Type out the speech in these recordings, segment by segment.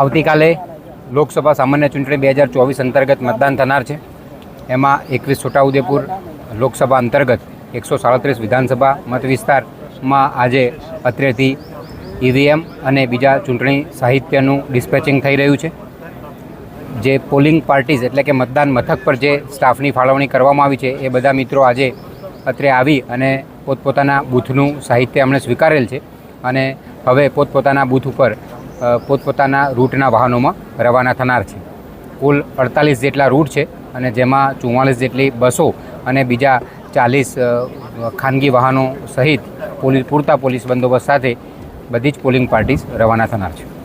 આવતીકાલે લોકસભા સામાન્ય ચૂંટણી બે હજાર ચોવીસ અંતર્ગત મતદાન થનાર છે. એમાં એકવીસ છોટાઉદેપુર લોકસભા અંતર્ગત એકસો સાડત્રીસ વિધાનસભા મત વિસ્તારમાં આજે અત્રેથી ઈવીએમ અને બીજા ચૂંટણી સાહિત્યનું ડિસ્પેચિંગ થઈ રહ્યું છે. જે પોલિંગ પાર્ટીઝ એટલે કે મતદાન મથક પર જે સ્ટાફની ફાળવણી કરવામાં આવી છે, એ બધા મિત્રો આજે અત્રે આવી અને પોતપોતાના બૂથનું સાહિત્ય એમણે સ્વીકારેલ છે અને હવે પોતપોતાના બૂથ ઉપર પોતપોતાના રૂટના વાહનોમાં રવાના થનાર છે. કુલ અડતાલીસ જેટલા રૂટ છે અને જેમાં ચુમ્માલીસ જેટલી બસો અને બીજા ચાલીસ ખાનગી વાહનો સહિત પોલીસ પૂરતા પોલીસ બંદોબસ્ત સાથે બધી જ પોલિંગ પાર્ટીઝ રવાના થનાર છે.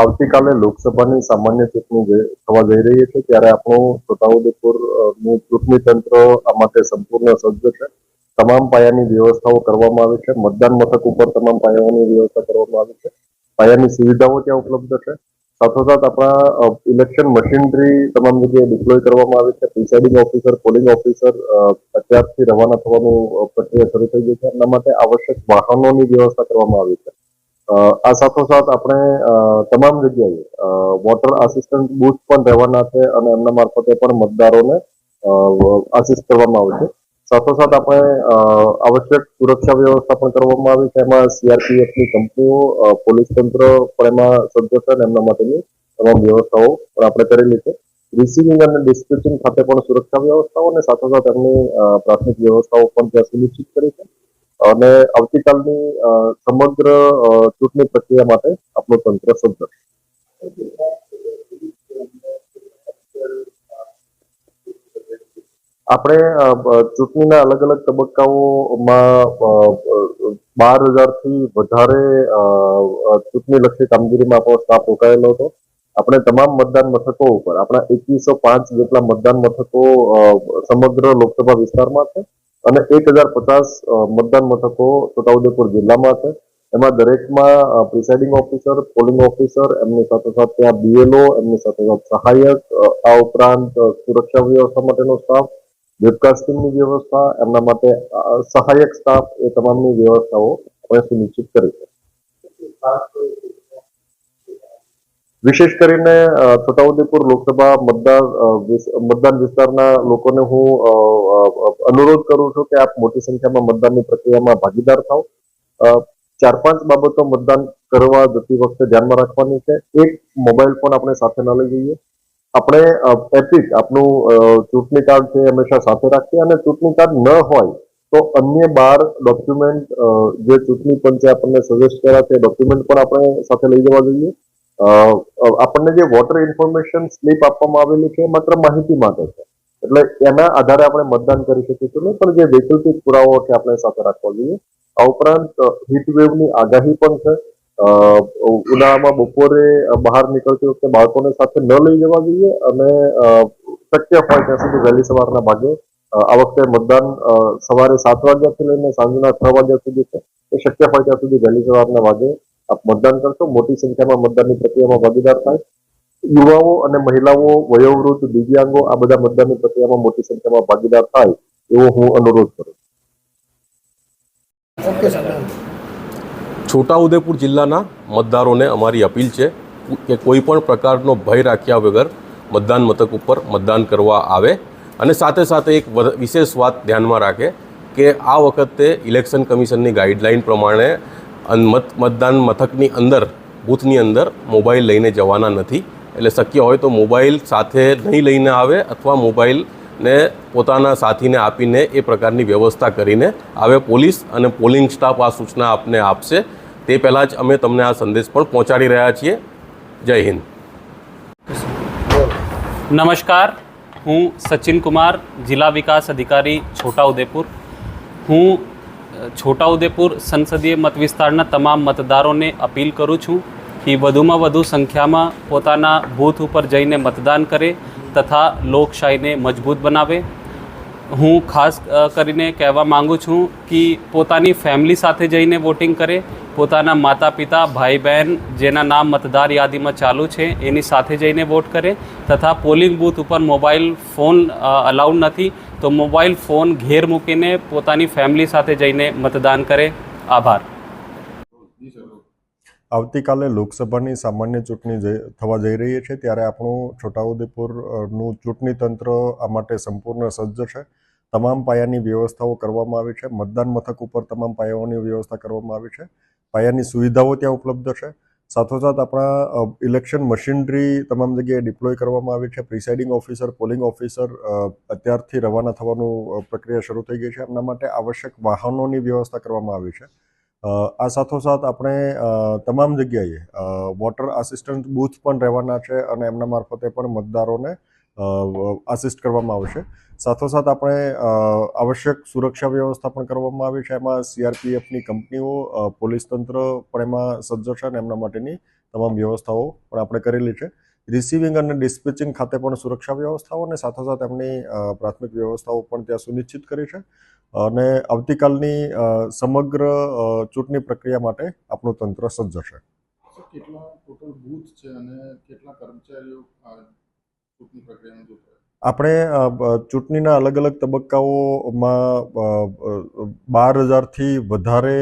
આવતીકાલે લોકસભાની સામાન્ય ચૂંટણી થવા જઈ રહી છે, ત્યારે આપણું છોટાઉદેપુરનું ચૂંટણી તંત્ર આ માટે સંપૂર્ણ સજ્જ છે. તમામ પાયાની વ્યવસ્થાઓ કરવામાં આવી છે. મતદાન મથક ઉપર તમામ પાયાઓની વ્યવસ્થા કરવામાં આવી છે. પાયાની સુવિધાઓ ત્યાં ઉપલબ્ધ છે. સાથોસાથ આપણા ઇલેક્શન મશીનરી તમામ જગ્યાએ ડિપ્લોય કરવામાં આવી છે. પ્રિસાઇડિંગ ઓફિસર પોલિંગ ઓફિસર અત્યારથી રવાના થવાનું પ્રક્રિયા શરૂ થઈ ગઈ છે. એના માટે આવશ્યક વાહનોની વ્યવસ્થા કરવામાં આવી છે. આ સાથોસાથ આપણે તમામ જગ્યાએ વોટર આસિસ્ટન્ટ બૂથ પણ રહેવાના છે અને એમના મારફતે પણ મતદારોને આસિસ્ટ કરવામાં આવશે સાથોસાથ આપણે આવશ્યક સુરક્ષા વ્યવસ્થા પણ કરવામાં આવી છે. એમાં સીઆરપીએફની કંપનીઓ પોલીસ તંત્ર પણ એમાં સજ્જ છે અને એમના માટેની તમામ વ્યવસ્થાઓ પણ આપણે કરેલી છે. રિસીવિંગ અને ડિસ્પેચિંગ ખાતે પણ સુરક્ષા વ્યવસ્થાઓ અને સાથોસાથ એમની પ્રાથમિક વ્યવસ્થાઓ પણ ત્યાં સુનિશ્ચિત કરી છે. અને આવતીકાલની સમગ્ર ચૂંટણી પ્રક્રિયા માટે આપણું તંત્ર સજ્જ આપણે ચૂંટણીના અલગ અલગ તબક્કાઓમાં બાર હજારથી વધારે અ, લક્ષી કામગીરીમાં આપણો સ્ટાફ રોકાયેલો હતો. આપણે તમામ મતદાન મથકો ઉપર આપણા એકવીસો પાંચ જેટલા મતદાન મથકો સમગ્ર લોકસભા વિસ્તારમાં છે. અને એક હજાર પચાસ મતદાન મથકો છોટાઉદેપુર જિલ્લામાં છે. એમાં દરેકમાં પ્રિસાઇડિંગ ઓફિસર પોલિંગ ઓફિસર એમની સાથે સાથે ત્યાં બીએલઓ એમની સાથે સાથે સહાયક આ ઉપરાંત સુરક્ષા વ્યવસ્થા માટેનો સ્ટાફ વેબકાસ્ટિંગની વ્યવસ્થા, એમના માટે સહાયક સ્ટાફ એ તમામની વ્યવસ્થાઓ અમે સુનિશ્ચિત કરી છે. વિશેષ કરીને છોટાઉદેપુર લોકસભા મતદાર મતદાન વિસ્તારના લોકોને હું અનુરોધ કરું છું કે આપ મોટી સંખ્યામાં મતદાનની પ્રક્રિયામાં ભાગીદાર અ, ચાર પાંચ બાબતો મતદાન કરવા જતી વખતે ધ્યાનમાં રાખવાની છે. એક મોબાઈલ ફોન આપણે સાથે ન લઈ જઈએ. આપણે એપિક આપનું ચૂંટણી કાર્ડ છે હંમેશા સાથે રાખીએ અને ચૂંટણી કાર્ડ ન હોય તો અન્ય બાર ડોક્યુમેન્ટ જે ચૂંટણી પંચે આપણને સજેસ્ટ કર્યા છે ડોક્યુમેન્ટ પણ આપણે સાથે લઈ જવા જોઈએ. આપણને જે વોટર ઇન્ફોર્મેશન સ્લીપ આપવામાં આવેલી છે માત્ર માહિતી માટે છે. એટલે એના આધારે આપણે મતદાન કરી શકીશું નહીં પણ જે વૈકલ્પિક પુરાવાઓ છે આપણે સાથે રાખવા જોઈએ. આ ઉપરાંત વેવની આગાહી પણ છે. ઉનાળામાં બપોરે બહાર નીકળતી વખતે બાળકોને સાથે ન લઈ જવા જોઈએ અને શક્ય હોય ત્યાં સુધી વહેલી સવારના ભાગે આ વખતે મતદાન સવારે સાત વાગ્યાથી લઈને સાંજના છ વાગ્યા સુધી છે. એ શક્ય હોય ત્યાં સુધી વહેલી સવારના ભાગે આપ મતદાન કરશો. મોટી સંખ્યામાં મતદાનની પ્રક્રિયામાં ભાગીદાર થાય. યુવાઓ અને મહિલાઓ વયોવૃદ્ધ દિવ્યાંગો આ બધા મતદાનની પ્રક્રિયામાં મોટી સંખ્યામાં ભાગીદાર થાય એવો હું અનુરોધ કરું છું. છોટાઉદેપુર જિલ્લાના મતદારોને અમારી અપીલ છે કે કોઈ પણ પ્રકારનો ભય રાખ્યા વગર મતદાન મથક ઉપર મતદાન કરવા આવે. અને સાથે સાથે એક વિશેષ વાત ધ્યાનમાં રાખે કે આ વખતે ઇલેક્શન કમિશનની ગાઈડલાઇન પ્રમાણે મત, મતદાન મથકની અંદર, બૂથની અંદર મોબાઈલ લઈને જવાના નથી. એટલે શક્ય હોય તો મોબાઈલ સાથે નહીં લઈને આવે અથવા મોબાઈલને પોતાના સાથીને આપીને એ પ્રકારની વ્યવસ્થા કરીને આવે પોલીસ અને પોલિંગ સ્ટાફ આ સૂચના આપને આપશે. તે પહેલાં જ અમે તમને આ સંદેશ પણ પહોંચાડી રહ્યા છીએ. જય હિન્દ. નમસ્કાર. હું સચિન કુમાર, જિલ્લા વિકાસ અધિકારી છોટાઉદેપુર. હું છોટાઉદેપુર સંસદીય મત વિસ્તારના તમામ મતદારોને અપીલ કરું છું કે વધુમાં વધુ સંખ્યામાં પોતાના બૂથ ઉપર જઈને મતદાન કરે તથા લોકશાહીને મજબૂત બનાવે. હું ખાસ કરીને કહેવા માંગુ છું કે પોતાની ફેમિલી સાથે જઈને વોટિંગ કરે, પોતાના માતા પિતા ભાઈ બહેન જેના નામ મતદાર યાદીમાં ચાલુ છે એની સાથે જઈને વોટ કરે તથા પોલિંગ બૂથ ઉપર મોબાઈલ ફોન અલાઉડ નથી. તો મોબાઈલ ફોન ઘેર મૂકીને પોતાની ફેમિલી સાથે જઈને મતદાન કરે. આભાર. આવતીકાલે લોકસભાની સામાન્ય ચૂંટણી થવા જઈ રહી છે ત્યારે આપણું છોટાઉદેપુરનું ચૂંટણી તંત્ર આ માટે સંપૂર્ણ સજ્જ છે. તમામ પાયાની વ્યવસ્થાઓ કરવામાં આવી છે. મતદાન મથક ઉપર તમામ પાયાઓની વ્યવસ્થા કરવામાં આવી છે. પાયાની સુવિધાઓ ત્યાં ઉપલબ્ધ છે. સાથોસાથ આપણા ઇલેક્શન મશીનરી તમામ જગ્યાએ ડિપ્લોય કરવામાં આવી છે. પ્રિસાઇડિંગ ઓફિસર પોલિંગ ઓફિસર અત્યારથી રવાના થવાનું પ્રક્રિયા શરૂ થઈ ગઈ છે. એમના માટે આવશ્યક વાહનોની વ્યવસ્થા કરવામાં આવી છે. આ સાથોસાથ આપણે તમામ જગ્યાએ વોટર આસિસ્ટન્ટ બૂથ પણ રહેવાના છે અને એમના મારફતે પણ મતદારોને આસિસ્ટ કરવામાં આવશે. સાથોસાથ આપણે આવશ્યક સુરક્ષા વ્યવસ્થા પણ કરવામાં આવી છે. એમાં સીઆરપીએફની કંપનીઓ પોલીસ તંત્ર પણ એમાં સજ્જ છે અને એમના માટેની તમામ વ્યવસ્થાઓ પણ આપણે કરેલી છે. રિસીવિંગ અને ડિસ્પેચિંગ ખાતે પણ સુરક્ષા વ્યવસ્થાઓ અને સાથોસાથ એમની પ્રાથમિક વ્યવસ્થાઓ પણ ત્યાં સુનિશ્ચિત કરી છે. અને આવતીકાલની સમગ્ર ચૂંટણી પ્રક્રિયા માટે આપણું તંત્ર સજ્જ છે. કેટલા ટોટલ બૂથ છે અને કેટલા કર્મચારીઓ આપણે ચૂંટણીના અલગ અલગ તબક્કાઓમાં બાર હજારથી વધારે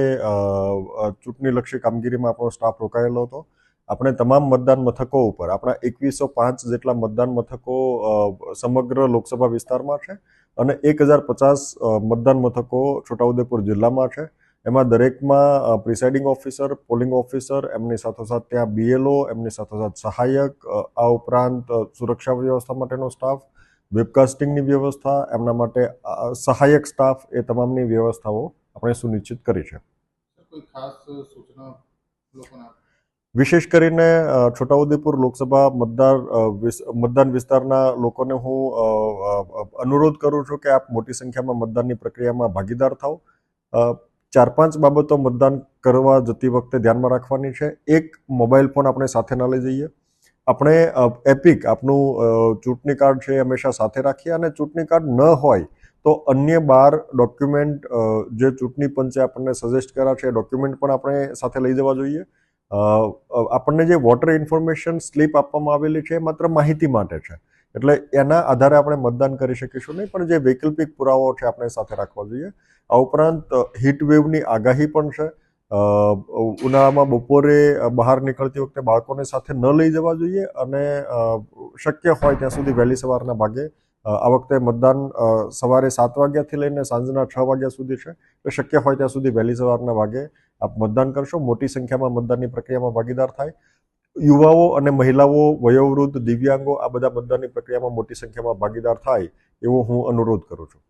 ચૂંટણીલક્ષી કામગીરીમાં આપણો સ્ટાફ રોકાયેલો હતો. આપણે તમામ મતદાન મથકો ઉપર, આપણા એકવીસો પાંચ જેટલા મતદાન મથકો સમગ્ર લોકસભા વિસ્તારમાં છે અને એક હજાર પચાસ મતદાન મથકો છોટાઉદેપુર જિલ્લામાં છે. એમાં દરેકમાં પ્રિસાઇડિંગ ઓફિસર પોલિંગ ઓફિસર એમની સાથોસાથ ત્યાં બીએલઓ એમની સાથોસાથ સહાયક આ ઉપરાંત સુરક્ષા વ્યવસ્થા માટેનો સ્ટાફ વેબકાસ્ટિંગની વ્યવસ્થા એમના માટે સહાયક સ્ટાફ એ તમામની વ્યવસ્થાઓ આપણે સુનિશ્ચિત કરી છે. વિશેષ કરીને છોટાઉદેપુર લોકસભા મતદાર મતદાન વિસ્તારના લોકોને હું અનુરોધ કરું છું કે આપ મોટી સંખ્યામાં મતદાનની પ્રક્રિયામાં ભાગીદાર થાઓ. ચાર પાંચ બાબતો મતદાન કરવા જતી વખતે ધ્યાનમાં રાખવાની છે. એક, મોબાઈલ ફોન આપણે સાથે ન લઈ જઈએ. આપણે એપિક આપનું ચૂંટણી કાર્ડ છે એ હંમેશા સાથે રાખીએ અને ચૂંટણી કાર્ડ ન હોય તો અન્ય બાર ડોક્યુમેન્ટ જે ચૂંટણી પંચે આપણને સજેસ્ટ કર્યા છે એ ડોક્યુમેન્ટ પણ આપણે સાથે લઈ જવા જોઈએ. આપણને જે વોટર ઇન્ફોર્મેશન સ્લીપ આપવામાં આવેલી છે એ માત્ર માહિતી માટે છે. એટલે એના આધારે આપણે મતદાન કરી શકીશું નહીં, પણ જે વૈકલ્પિક પુરાવાઓ છે આપણે સાથે રાખવા જોઈએ. આ ઉપરાંત વેવની આગાહી પણ છે. ઉનાળામાં બપોરે બહાર નીકળતી વખતે બાળકોને સાથે ન લઈ જવા જોઈએ અને શક્ય હોય ત્યાં સુધી વહેલી સવારના ભાગે આ વખતે મતદાન સવારે સાત વાગ્યાથી લઈને સાંજના છ વાગ્યા સુધી છે. એટલે શક્ય હોય ત્યાં સુધી વહેલી સવારના ભાગે આપ મતદાન કરશો. મોટી સંખ્યામાં મતદાનની પ્રક્રિયામાં ભાગીદાર થાય. યુવાઓ અને મહિલાઓ વયોવૃદ્ધ દિવ્યાંગો આ બધા મતદાનની પ્રક્રિયામાં મોટી સંખ્યામાં ભાગીદાર થાય એવો હું અનુરોધ કરું છું.